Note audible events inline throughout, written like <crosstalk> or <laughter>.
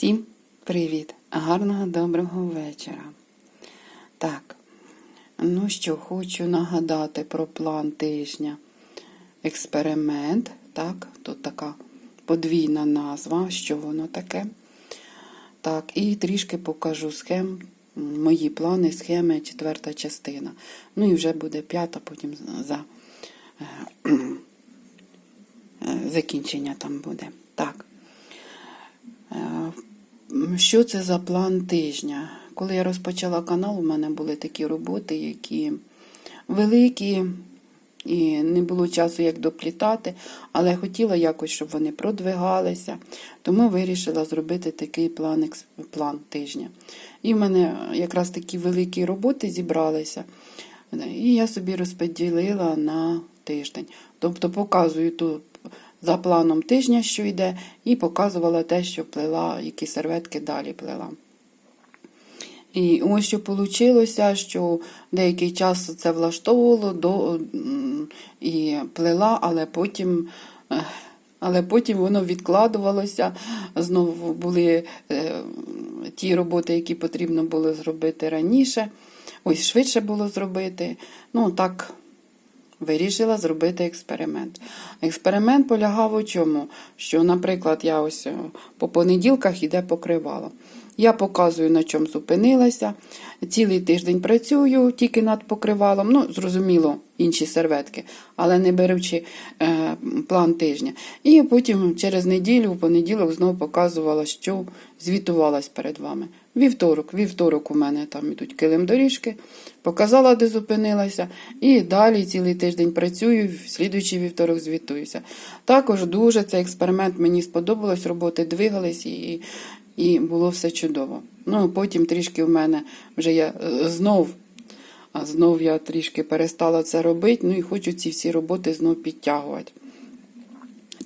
Всім привіт! Гарного доброго вечора. Так, ну що, хочу нагадати про план тижня. Експеримент. Так, тут така подвійна назва, що воно таке. Так, і трішки покажу схем, мої плани, схеми, четверта частина. Ну і вже буде п'ята, потім за е, е, закінчення там буде. Так. Що це за план тижня? Коли я розпочала канал, у мене були такі роботи, які великі, і не було часу як доплітати, але хотіла якось, щоб вони продвигалися. Тому вирішила зробити такий план, план тижня. І в мене якраз такі великі роботи зібралися. І я собі розподілила на тиждень. Тобто показую тут за планом тижня, що йде, і показувала те, що плела, які серветки далі плела. І ось що вийшло, що деякий час це влаштовувало до, і плела, але потім, але потім воно відкладувалося. Знову були е, ті роботи, які потрібно було зробити раніше. Ось швидше було зробити. Ну, так вирішила зробити експеримент. Експеримент полягав у чому? Що, наприклад, я ось е, по понеділках іде покривало. Я показую, на чому зупинилася. Цілий тиждень працюю тільки над покривалом. Ну, зрозуміло, інші серветки, але не беручи е, план тижня. І потім через неділю, в понеділок, знову показувала, що звітувалась перед вами. Вівторок, вівторок у мене там ідуть килим доріжки, показала, де зупинилася, і далі цілий тиждень працюю, в слідуючий вівторок звітуюся. Також дуже цей експеримент мені сподобалось, роботи двигались і, і було все чудово. Ну, потім трішки в мене вже я е, знов, а знов я трішки перестала це робити, ну і хочу ці всі роботи знов підтягувати.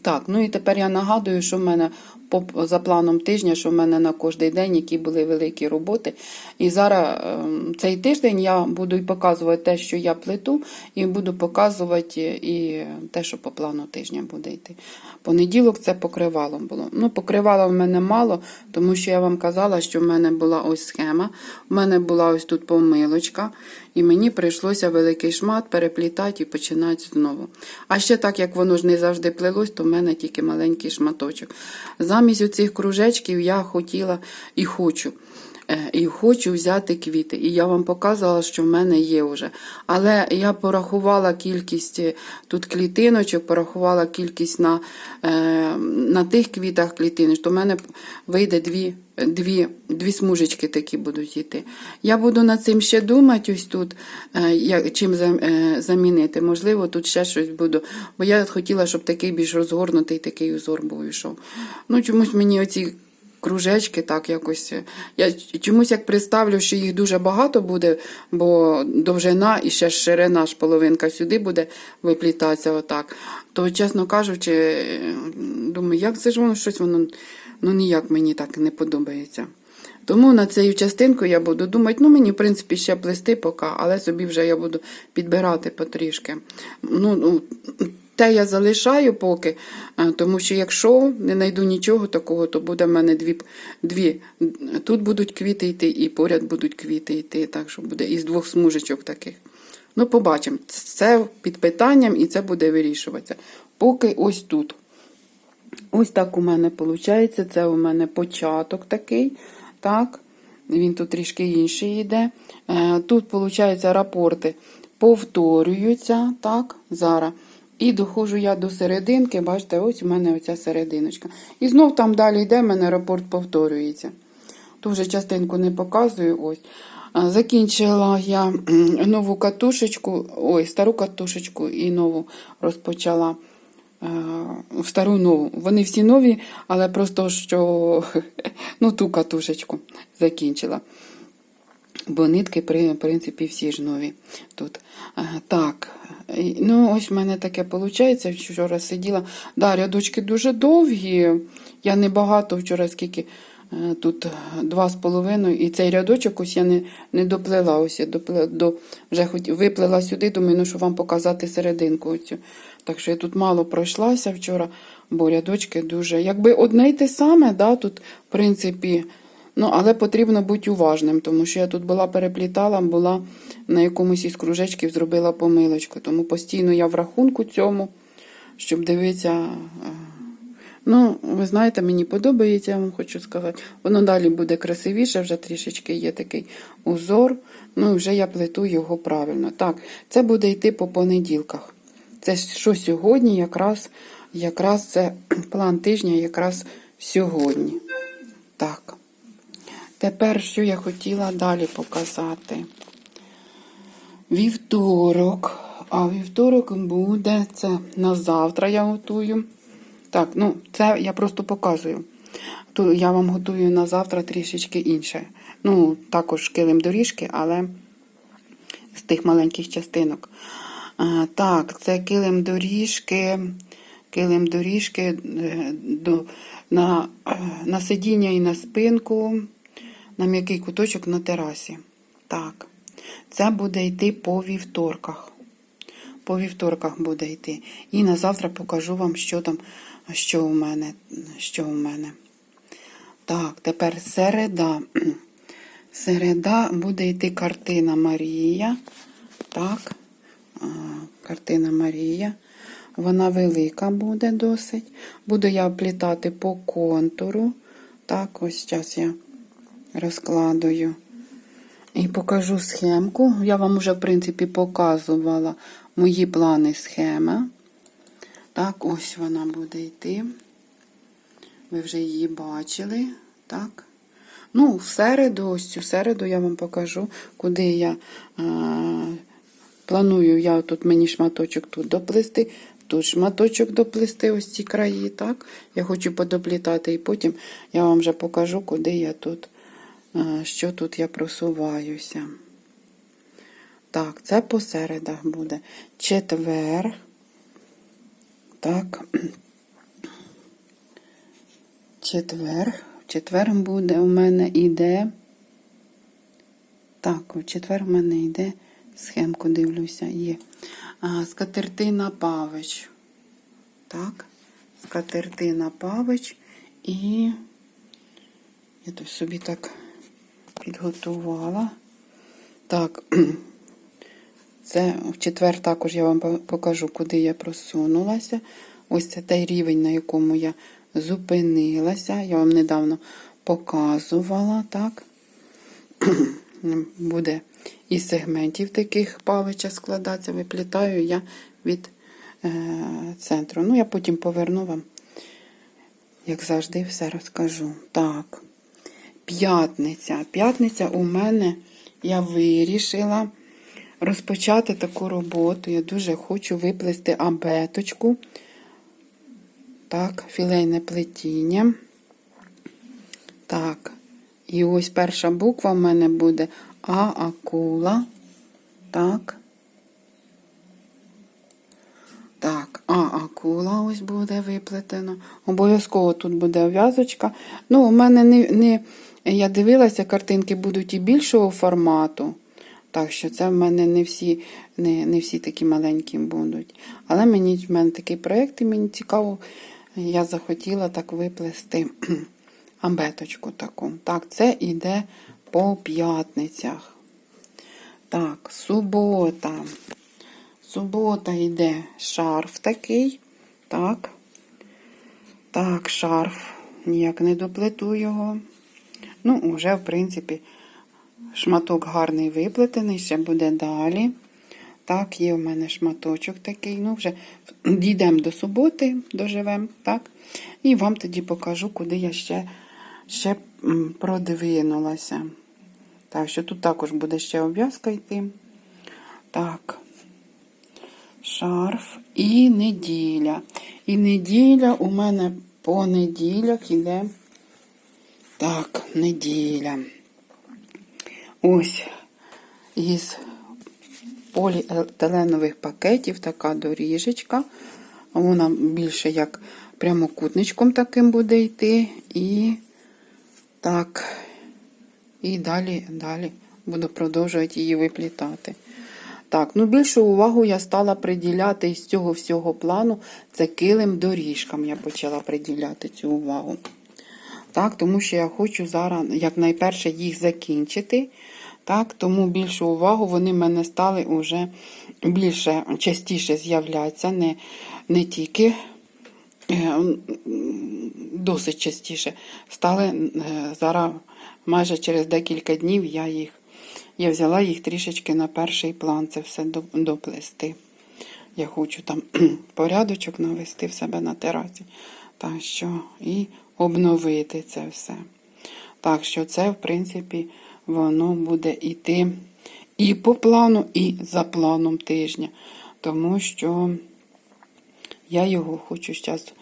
Так, ну і тепер я нагадую, що в мене за планом тижня, що в мене на кожний день, які були великі роботи. І зараз ем, цей тиждень я буду і показувати те, що я плету, і буду показувати і те, що по плану тижня буде йти. Понеділок це покривалом було. Ну, покривала в мене мало, тому що я вам казала, що в мене була ось схема, в мене була ось тут помилочка, і мені прийшлося великий шмат переплітати і починати знову. А ще так, як воно ж не завжди плелось, то в мене тільки маленький шматочок. Замість оцих кружечків я хотіла і хочу. Е, І хочу взяти квіти. І я вам показувала, що в мене є вже. Але я порахувала кількість е, тут клітиночок, порахувала кількість на, е, на тих квітах клітиночок, то в мене вийде дві, дві, дві смужечки такі будуть йти. Я буду над цим ще думати, ось тут, чим замінити. Можливо, тут ще щось буду. Бо я хотіла, щоб такий більш розгорнутий такий узор був ішов. Ну, чомусь мені оці кружечки, так якось. Я чомусь як представлю, що їх дуже багато буде, бо довжина і ще ширина ж половинка сюди буде виплітатися отак. То, чесно кажучи, думаю, як це ж воно щось воно ну ніяк мені так не подобається. Тому на цю частинку я буду думати, ну мені, в принципі, ще плести поки, але собі вже я буду підбирати потрішки. Ну, ну, те я залишаю поки, е, тому що якщо не знайду нічого такого, то буде в мене дві, дві. Тут будуть квіти йти, і поряд будуть квіти йти, так що буде із двох смужечок таких. Ну, побачимо. Це під питанням і це буде вирішуватися. Поки ось тут. Ось так у мене виходить. Це у мене початок такий. Так, він тут трішки інший йде. Е, Тут, виходить, рапорти повторюються. Так, зараз. І доходжу я до серединки, бачите, ось у мене оця серединочка. І знов там далі йде, в мене рапорт повторюється. Ту вже частинку не показую. ось. Закінчила я нову катушечку, ой, стару катушечку і нову розпочала. Стару нову. Вони всі нові, але просто що <laughs> ну, ту катушечку закінчила. Бо нитки, в принципі, всі ж нові тут. Так, ну ось в мене таке виходить. Вчора сиділа. Да, рядочки дуже довгі. Я не багато вчора, скільки е, тут два з половиною. І цей рядочок ось я не, не доплела. Ось я доплела, до, вже хоч виплела сюди, думаю, ну, щоб вам показати серединку. Оцю. Так що я тут мало пройшлася вчора, бо рядочки дуже. Якби одне й те саме, да, тут, в принципі, ну, але потрібно бути уважним, тому що я тут була переплітала, була на якомусь із кружечків зробила помилочку. Тому постійно я в рахунку цьому, щоб дивитися. е, Ну, ви знаєте, мені подобається, я вам хочу сказати. Воно далі буде красивіше, вже трішечки є такий узор. Ну, вже я плету його правильно. Так, це буде йти по понеділках. Це що сьогодні, якраз, якраз це <clears throat> план тижня, якраз сьогодні. Так. Тепер, що я хотіла далі показати. Вівторок. А вівторок буде це на завтра я готую. Так, ну це я просто показую. То я вам готую на завтра трішечки інше. Ну, також килим доріжки, але з тих маленьких частинок. А, так, це килим доріжки, килим доріжки е, до, на, е, на сидіння і на спинку, на м'який куточок на терасі. Так, це буде йти по вівторках. По вівторках буде йти. І на завтра покажу вам, що там, що у мене. Що у мене. Так, тепер середа. <clears throat> Середа буде йти картина Марія. Так, картина Марія. Вона велика буде досить. Буду я оплітати по контуру. Так, ось зараз я розкладую. І покажу схемку. Я вам вже, в принципі, показувала мої плани схема. Так, ось вона буде йти. Ви вже її бачили. Так. Ну, в середу, ось цю середу я вам покажу, куди я а, планую я тут мені шматочок тут доплести, тут шматочок доплести, ось ці краї, так? Я хочу подоплітати, і потім я вам вже покажу, куди я тут, що тут я просуваюся. Так, це по середах буде. Четвер. Так. Четвер. В четвер буде у мене йде. Так, в четвер у мене йде. Схемку дивлюся, є. А, скатертина павич. Так. Скатертина павич. І я тут собі так підготувала. Так. <clears throat> Це в четвер також я вам покажу, куди я просунулася. Ось це той рівень, на якому я зупинилася. Я вам недавно показувала, так? <clears throat> Буде із сегментів таких павича складатися. Виплітаю я від е, центру. Ну, я потім поверну вам, як завжди, все розкажу. Так, п'ятниця. П'ятниця у мене я вирішила розпочати таку роботу. Я дуже хочу виплести абеточку. Так, філейне плетіння. Так, і ось перша буква в мене буде А акула. Так. Так, А акула ось буде виплетено. Обов'язково тут буде в'язочка. Ну, у мене не, не, я дивилася, картинки будуть і більшого формату. Так що це в мене не всі не, не всі такі маленькі будуть. Але мені в мене такий проєкт, і мені цікаво, я захотіла так виплести <clears throat> амбеточку таку. Так, це йде по п'ятницях. Так, субота. Субота йде шарф такий. Так. Так, шарф. Ніяк не доплету його. Ну, вже, в принципі, Шматок гарний виплетений, ще буде далі. Так, є в мене шматочок такий. Ну, вже дійдемо до суботи, доживемо, так? І вам тоді покажу, куди я ще ще продвинулася. Так, що тут також буде ще обв'язка йти. Так, шарф і неділя. І неділя у мене по неділях іде. Так, неділя. Ось із поліетиленових пакетів така доріжечка. Вона більше як прямокутничком таким буде йти. І так, і далі, далі буду продовжувати її виплітати. Так, ну більшу увагу я стала приділяти із цього всього плану. Це килим доріжкам я почала приділяти цю увагу. Так, тому що я хочу зараз якнайперше їх закінчити. Так, тому більшу увагу вони в мене стали уже більше частіше з'являтися, не, не тільки е, досить частіше. Стали е, зараз майже через декілька днів я їх я взяла їх трішечки на перший план це все до- доплести. Я хочу там <clears throat> порядочок навести в себе на терасі. Так що і обновити це все. Так що це, в принципі, воно буде йти і по плану, і за планом тижня. Тому що я його хочу зараз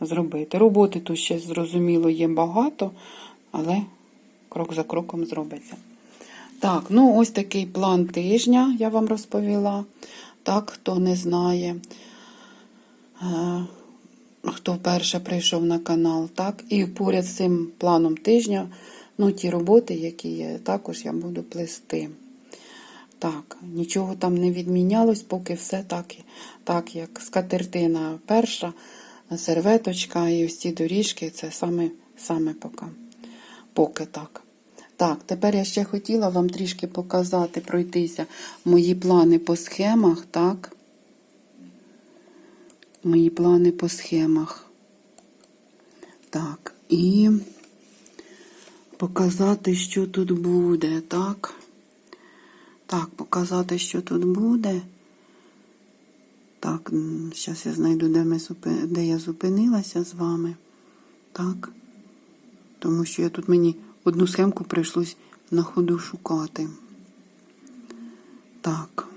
зробити. Роботи тут ще, зрозуміло, є багато, але крок за кроком зробиться. Так, ну ось такий план тижня я вам розповіла. Так, хто не знає, е, хто вперше прийшов на канал, так, і поряд з цим планом тижня, ну, ті роботи, які є, також я буду плести. Так, нічого там не відмінялось, поки все так, так як скатертина перша, серветочка і ось доріжки, це саме, саме поки. Поки так. Так, тепер я ще хотіла вам трішки показати, пройтися мої плани по схемах, так? Мої плани по схемах. Так, і показати, що тут буде, так? Так, показати, що тут буде. Так, зараз я знайду, де, ми, де я зупинилася з вами. Так. Тому що я тут мені одну схемку прийшлось на ходу шукати. Так.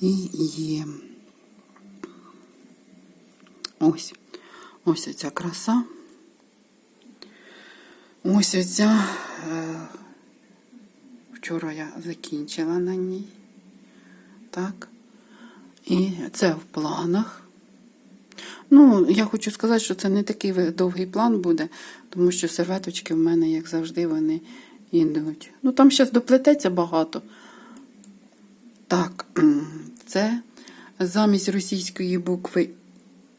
І є. Ось. Ось оця краса. Ось оця. Е, вчора я закінчила на ній. Так. І це в планах. Ну, я хочу сказати, що це не такий довгий план буде, тому що серветочки в мене, як завжди, вони йдуть. Ну, там зараз доплететься багато. Так, це замість російської букви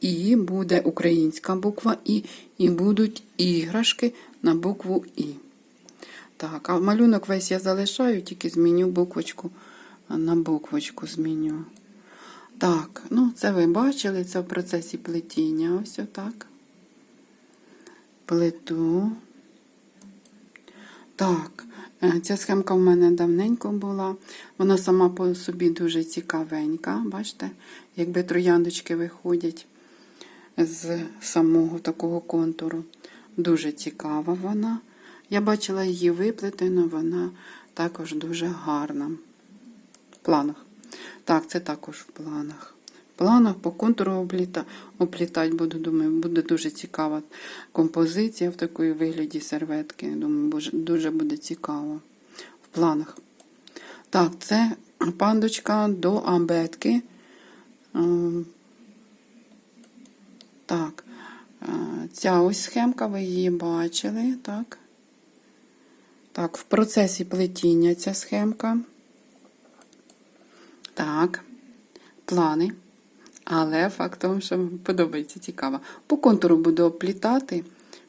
І буде українська буква І, і будуть іграшки на букву І. Так, а малюнок весь я залишаю, тільки зміню буквочку на буквочку зміню. Так, ну це ви бачили, це в процесі плетіння. Ось отак. Плету. Так, е, ця схемка в мене давненько була. Вона сама по собі дуже цікавенька. Бачите, якби трояндочки виходять з самого такого контуру. Дуже цікава вона. Я бачила її виплетену, вона також дуже гарна. В планах. Так, це також в планах. В планах по контуру обліта, оплітати буду, думаю, буде дуже цікава композиція в такої вигляді серветки. Думаю, дуже буде цікаво. В планах. Так, це пандочка до абетки. Так, е, ця ось схемка, ви її бачили, так? Так, в процесі плетіння ця схемка. Так, плани. Але факт в тому, що подобається цікаво. По контуру буду оплітати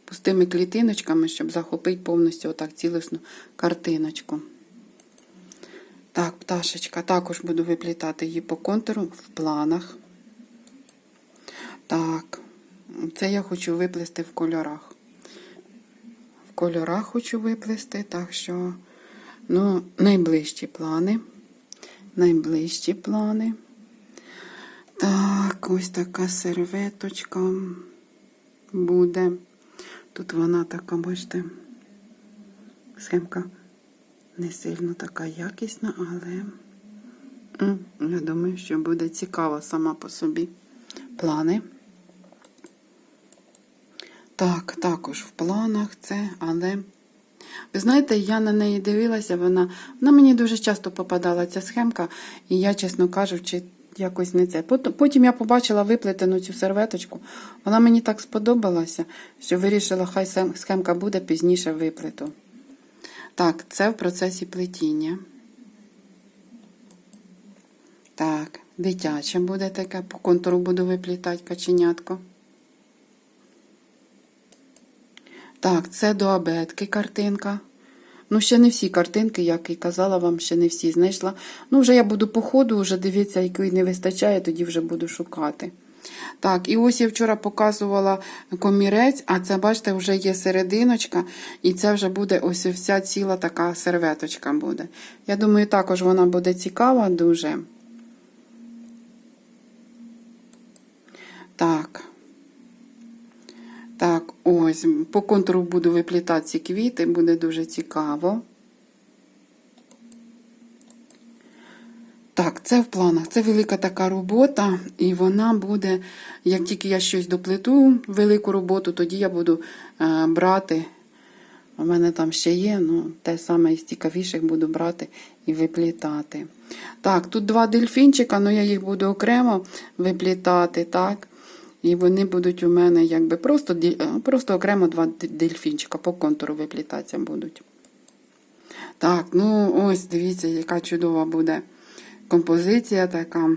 пустими клітиночками, щоб захопити повністю отак цілісну картиночку. Так, пташечка. Також буду виплітати її по контуру в планах. Так, це я хочу виплести в кольорах. В кольорах хочу виплести, так що, ну, найближчі плани. Найближчі плани. Так, ось така серветочка буде. Тут вона така, бачите, схемка не сильно така якісна, але я думаю, що буде цікава сама по собі. Плани. Так, також в планах це, але. Ви знаєте, я на неї дивилася, вона вона мені дуже часто попадала ця схемка, і я, чесно кажучи, якось не це. Потім я побачила виплетену цю серветочку. Вона мені так сподобалася, що вирішила, хай схемка буде пізніше виплету. Так, це в процесі плетіння. Так, дитяче буде таке, по контуру буду виплітати каченятко. Так, це до абетки картинка. Ну, ще не всі картинки, як і казала вам, ще не всі знайшла. Ну, вже я буду по ходу, вже дивитися, якої не вистачає, тоді вже буду шукати. Так, і ось я вчора показувала комірець, а це, бачите, вже є серединочка, і це вже буде ось вся ціла така серветочка буде. Я думаю, також вона буде цікава дуже. Так. Так, ось, по контуру буду виплітати ці квіти, буде дуже цікаво. Так, це в планах. Це велика така робота, і вона буде, як тільки я щось доплету, велику роботу, тоді я буду е, брати. У мене там ще є, ну, те саме із цікавіших буду брати і виплітати. Так, тут два дельфінчика, але я їх буду окремо виплітати, так. І вони будуть у мене якби просто, е, просто окремо два дельфінчика по контуру виплітатися будуть. Так, ну ось дивіться, яка чудова буде композиція така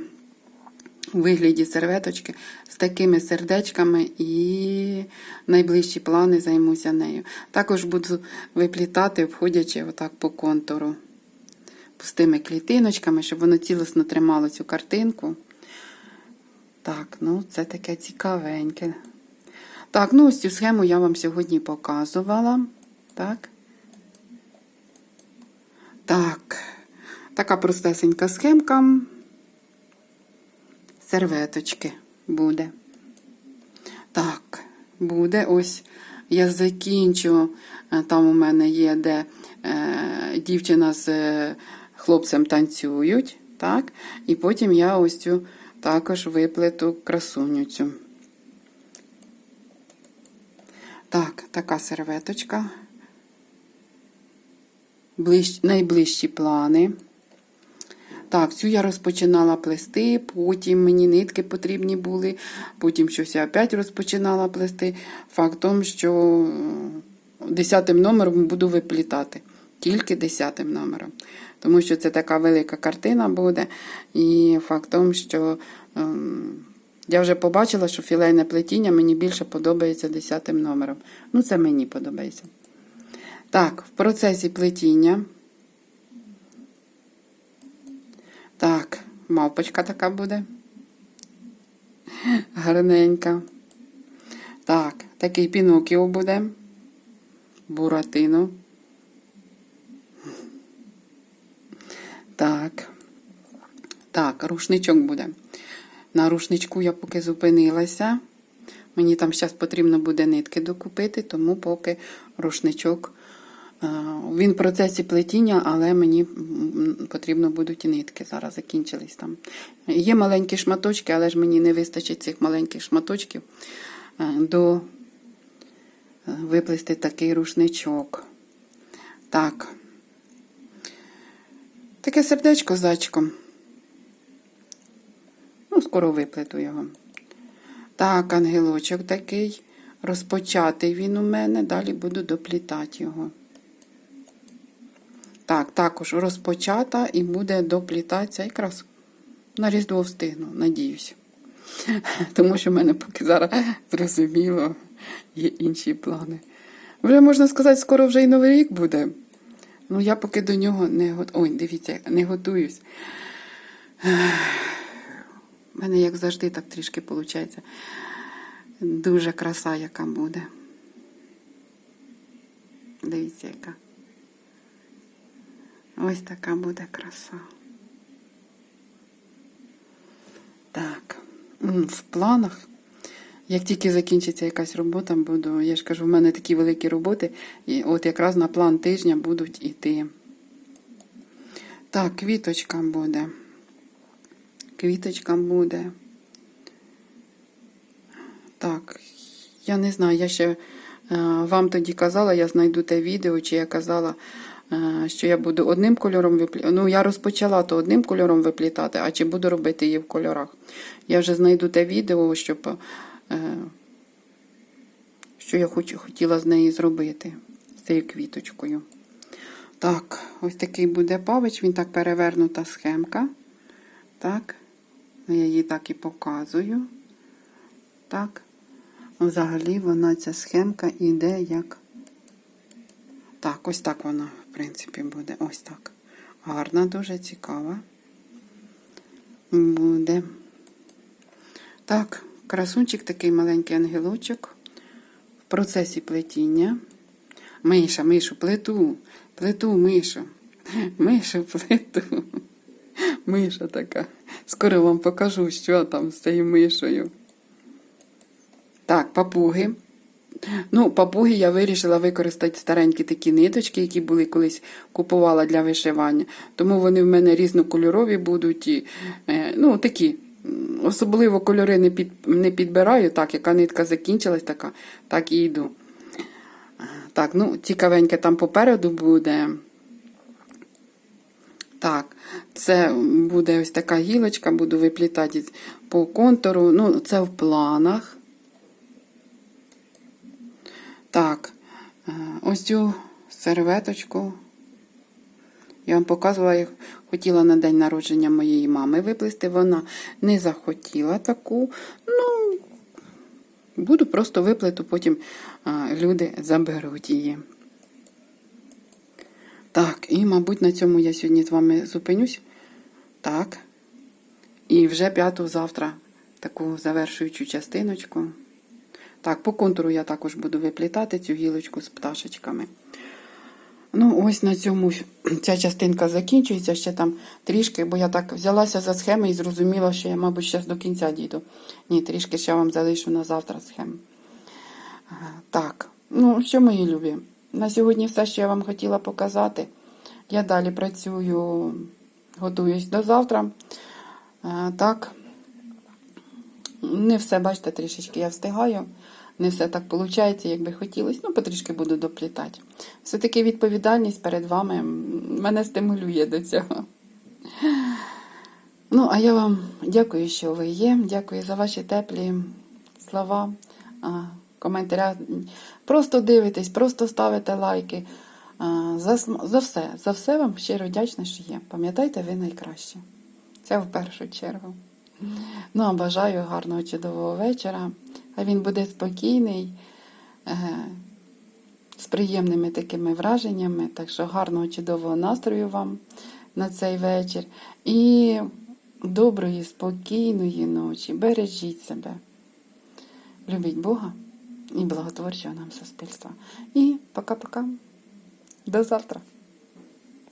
у вигляді серветочки з такими сердечками і найближчі плани займуся нею. Також буду виплітати, обходячи отак по контуру пустими клітиночками, щоб воно цілісно тримало цю картинку. Так, ну це таке цікавеньке. Так, ну ось цю схему я вам сьогодні показувала. Так. Так, така простесенька схемка. Серветочки буде. Так, буде ось. Я закінчу. е, Там у мене є, де е, дівчина з е, хлопцем танцюють. Так? І потім я ось цю також виплету красуню цю. Так, така серветочка. Ближ... Найближчі плани. Так, цю я розпочинала плести, потім мені нитки потрібні були, потім щось я опять розпочинала плести. Факт в тому, що десятим номером буду виплітати. Тільки десятим номером. Тому що це така велика картина буде. І факт в тому, що ем, я вже побачила, що філейне плетіння мені більше подобається десятим номером. Ну, це мені подобається. Так, в процесі плетіння. Так, мавпочка така буде. Гарненька. Так, такий пінокіо буде. Буратино. Так. Так, рушничок буде. На рушничку я поки зупинилася. Мені там зараз потрібно буде нитки докупити, тому поки рушничок. е, Він в процесі плетіння, але мені потрібно будуть і нитки. Зараз закінчились там. Є маленькі шматочки, але ж мені не вистачить цих маленьких шматочків е, до е, виплести такий рушничок. Так. Таке сердечко з зайчиком. Ну, скоро виплету його. Так, ангелочок такий. Розпочатий він у мене, далі буду доплітати його. Так, також розпочата і буде доплітатися якраз на Різдво встигну, надіюсь. <laughs> Тому що в мене поки зараз зрозуміло є інші плани. Вже можна сказати, скоро вже і Новий рік буде. Ну, я поки до нього не готуюсь. Ой, дивіться, не готуюсь. У мене, як завжди, так трішки виходить. Дуже краса, яка буде. Дивіться, яка. Ось така буде краса. Так, в планах. Як тільки закінчиться якась робота, буду, я ж кажу, в мене такі великі роботи, і от якраз на план тижня будуть іти. Так, квіточка буде. Квіточка буде. Так, я не знаю, я ще е, вам тоді казала, я знайду те відео, чи я казала, е, що я буду одним кольором виплітати. Ну, я розпочала то одним кольором виплітати, а чи буду робити її в кольорах. Я вже знайду те відео, щоб, що я хоч, хотіла з неї зробити, з цією квіточкою. Так, ось такий буде павич, він так перевернута схемка. Так. Ну, Я її так і показую. Так. Взагалі вона ця схемка іде як. Так, ось так вона, в принципі, буде. Ось так. Гарна, дуже цікава. Буде. Так, красунчик такий маленький ангелочок. В процесі плетіння. Миша, мишу, плету, плету, мишу. <laughs> Мишу, плету. <laughs> Миша така. Скоро вам покажу, що там з цією мишою. Так, папуги. Ну, папуги я вирішила використати старенькі такі ниточки, які були колись купувала для вишивання. Тому вони в мене різнокольорові будуть. І, е, ну, такі. Особливо кольори не, під, не підбираю, так, яка нитка закінчилась, така, так і йду. Так, ну, цікавеньке там попереду буде. Так, це буде ось така гілочка, буду виплітати по контуру. Ну, це в планах. Так, е, ось цю серветочку. Я вам показувала, як хотіла на день народження моєї мами виплести. Вона не захотіла таку. Ну, буду просто виплету, потім люди заберуть її. Так, і, мабуть, на цьому я сьогодні з вами зупинюсь. Так. І вже п'яту завтра таку завершуючу частиночку. Так, по контуру я також буду виплітати цю гілочку з пташечками. Ну, ось на цьому <clears throat> ця частинка закінчується ще там трішки, бо я так взялася за схеми і зрозуміла, що я, мабуть, зараз до кінця дійду. Ні, трішки ще вам залишу на завтра схему. Так, ну що, мої любі? На сьогодні все, що я вам хотіла показати. Я далі працюю, готуюсь до завтра. Так, не все, бачите, трішечки я встигаю. Не все так виходить, як би хотілося. Ну, потрішки буду доплітати. Все-таки відповідальність перед вами мене стимулює до цього. Ну, а я вам дякую, що ви є. Дякую за ваші теплі слова, коментаря. Просто дивитесь, просто ставите лайки. За, за все. За все вам щиро вдячна, що є. Пам'ятайте, ви найкраще. Це в першу чергу. Ну, а бажаю гарного чудового вечора. А він буде спокійний, е, з приємними такими враженнями. Так що гарного чудового настрою вам на цей вечір. І доброї, спокійної ночі. Бережіть себе. Любіть Бога і благотворчого нам суспільства. І пока-пока. До завтра.